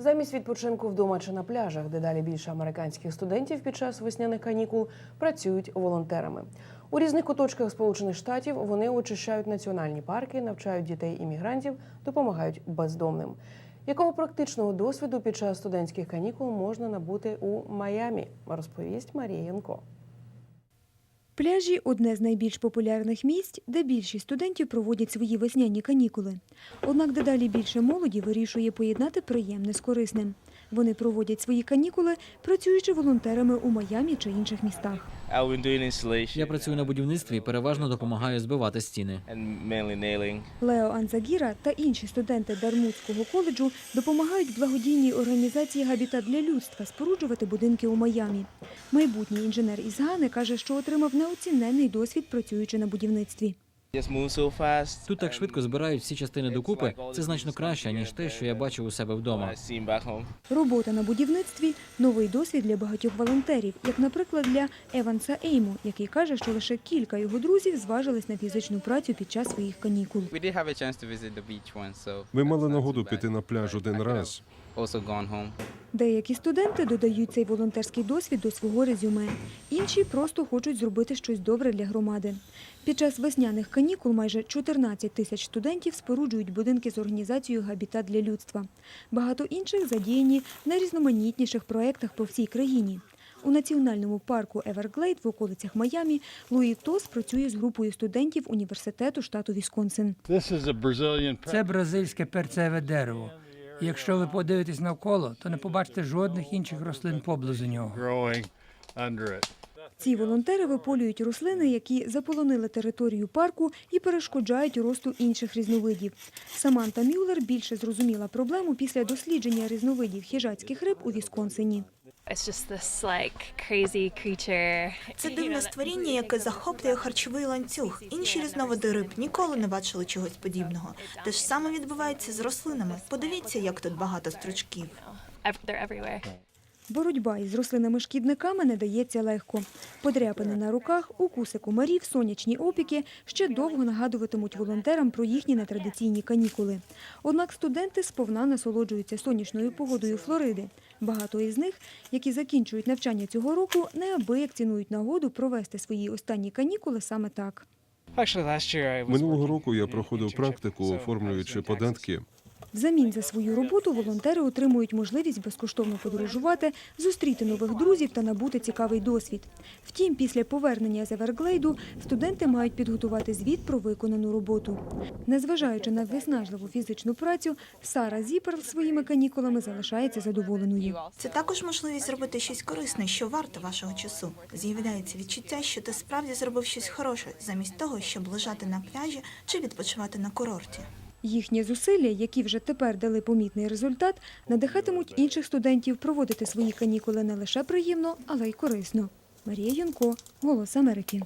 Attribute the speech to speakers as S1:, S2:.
S1: Замість відпочинку вдома чи на пляжах, дедалі більше американських студентів під час весняних канікул працюють волонтерами. У різних куточках Сполучених Штатів вони очищають національні парки, навчають дітей іммігрантів, допомагають бездомним. Якого практичного досвіду під час студентських канікул можна набути у Майамі, розповість Марія Янко.
S2: Пляжі одне з найбільш популярних місць, де більшість студентів проводять свої весняні канікули. Однак дедалі більше молоді вирішує поєднати приємне з корисним. Вони проводять свої канікули, працюючи волонтерами у Майамі чи інших містах.
S3: Я працюю на будівництві і переважно допомагаю збивати стіни.
S2: Лео Анзагіра та інші студенти Дармутського коледжу допомагають благодійній організації Габітат для людства споруджувати будинки у Майамі. Майбутній інженер із Гани каже, що отримав неоціненний досвід, працюючи на будівництві.
S4: Just move.
S3: Тут так швидко збирають всі частини докупи. Це значно краще ніж те, що я бачив у себе вдома.
S2: Робота на будівництві новий досвід для багатьох волонтерів, як, наприклад, для Еванса Ейму, який каже, що лише кілька його друзів зважились на фізичну працю під час своїх канікул.
S5: We did have a chance to visit the beach once, so
S6: Ми мали нагоду піти на пляж один раз.
S2: Деякі студенти додають цей волонтерський досвід до свого резюме. Інші просто хочуть зробити щось добре для громади. Під час весняних канікул майже 14 тисяч студентів споруджують будинки з організацією Габітат для людства. Багато інших задіяні в найрізноманітніших проєктах по всій країні. У національному парку Еверглейд в околицях Майамі Луї Тос працює з групою студентів університету штату Вісконсин.
S7: Це бразильське перцеве дерево. І Якщо ви подивитесь навколо, то не побачите жодних інших рослин поблизу нього.
S2: Ці волонтери виполюють рослини, які заполонили територію парку і перешкоджають росту інших різновидів. Саманта Мюллер більше зрозуміла проблему після дослідження різновидів хижацьких риб у Вісконсині.
S8: Це дивне створіння, яке захоплює харчовий ланцюг. Інші різновиди риб ніколи не бачили чогось подібного. Те ж саме відбувається з рослинами. Подивіться, як тут багато стручків.
S2: Боротьба із рослинами-шкідниками не дається легко. Подряпини на руках, укуси комарів, сонячні опіки ще довго нагадуватимуть волонтерам про їхні нетрадиційні канікули. Однак студенти сповна насолоджуються сонячною погодою Флориди. Багато із них, які закінчують навчання цього року, неабияк цінують нагоду провести свої останні канікули саме так.
S6: Минулого року я проходив практику, оформлюючи податки.
S2: Взамін за свою роботу волонтери отримують можливість безкоштовно подорожувати, зустріти нових друзів та набути цікавий досвід. Втім, після повернення з Еверглейду студенти мають підготувати звіт про виконану роботу. Незважаючи на виснажливу фізичну працю, Сара Зіперл своїми канікулами залишається задоволеною.
S8: Це також можливість зробити щось корисне, що варте вашого часу. З'являється відчуття, що ти справді зробив щось хороше, замість того, щоб лежати на пляжі чи відпочивати на курорті.
S2: Їхні зусилля, які вже тепер дали помітний результат, надихатимуть інших студентів проводити свої канікули не лише приємно, але й корисно. Марія Юнко, Голос Америки.